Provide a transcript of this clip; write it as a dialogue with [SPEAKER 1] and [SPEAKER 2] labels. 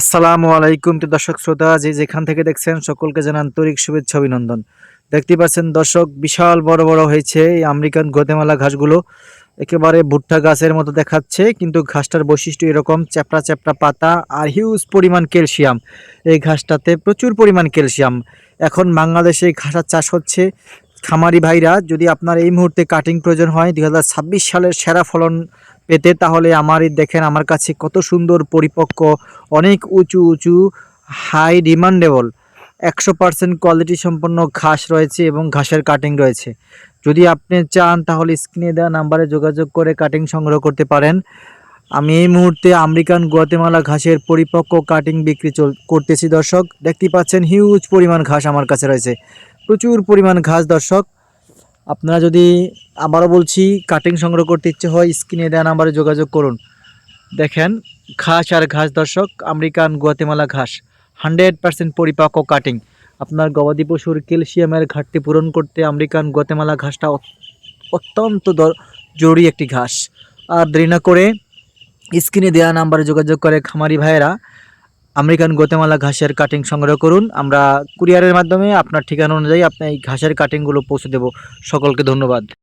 [SPEAKER 1] আসসালামু আলাইকুম তো দর্শক শ্রোতা, যে যেখান থেকে দেখছেন সকলকে জানান আন্তরিক শুভেচ্ছা, অভিনন্দন। দেখতে পাচ্ছেন দর্শক, বিশাল বড় বড় হয়েছে এই আমেরিকান গোতেমালা ঘাসগুলো। একেবারে ভুট্টা গাছের মতো দেখাচ্ছে, কিন্তু ঘাসটার বৈশিষ্ট্য এরকম, চ্যাপড়া চ্যাপড়া পাতা আর হিউজ পরিমাণ ক্যালসিয়াম। এই ঘাসটাতে প্রচুর পরিমাণ ক্যালসিয়াম। এখন বাংলাদেশে ঘাসের চাষ হচ্ছে। খামারি ভাইরা, যদি আপনার এই মুহূর্তে কাটিং প্রয়োজন হয় দু হাজার ছাব্বিশ সালের সেরা ফলন পেতে, তাহলে আমার দেখেন আমার কাছে কত সুন্দর পরিপক্ক, অনেক উঁচু উঁচু হাই ডিমান্ডেবল একশো পার্সেন্ট কোয়ালিটি সম্পন্ন ঘাস রয়েছে এবং ঘাসের কাটিং রয়েছে। যদি আপনি চান, তাহলে স্ক্রিনে দেওয়া নাম্বারে যোগাযোগ করে কাটিং সংগ্রহ করতে পারেন। আমি এই মুহূর্তে আমেরিকান গুয়াতেমালা ঘাসের পরিপক্ক কাটিং বিক্রি চল, করতেছি দর্শক। দেখতে পাচ্ছেন হিউজ পরিমাণ ঘাস আমার কাছে রয়েছে। প্রচুর পরিমাণ ঘাস, দর্শক। আপনারা যদি আবারও বলছি কাটিং সংগ্রহ করতে ইচ্ছে হয় স্ক্রিনে দেওয়া নাম্বারে যোগাযোগ করুন। দেখেন, ঘাস আর ঘাস, দর্শক, আমেরিকান গুয়াতেমালা ঘাস হান্ড্রেড পার্সেন্ট পরিপাক্ব কাটিং আপনার গবাদি পশুর ক্যালসিয়ামের ঘাটতি পূরণ করতে আমেরিকান গুয়াতেমালা ঘাসটা অত- অত্যন্ত জরুরি একটি ঘাস। আর দেরি না করে স্ক্রিনে দেওয়া নাম্বারে যোগাযোগ করে খামারি ভাইয়েরা। আমেরিকান গোতেমালা ঘাসের কাটিং সংগ্রহ করুন। আমরা কুরিয়ারের মাধ্যমে আপনার ঠিকানা অনুযায়ী আপনার এই ঘাসের কাটিংগুলো পৌঁছে দেব। সকলকে ধন্যবাদ।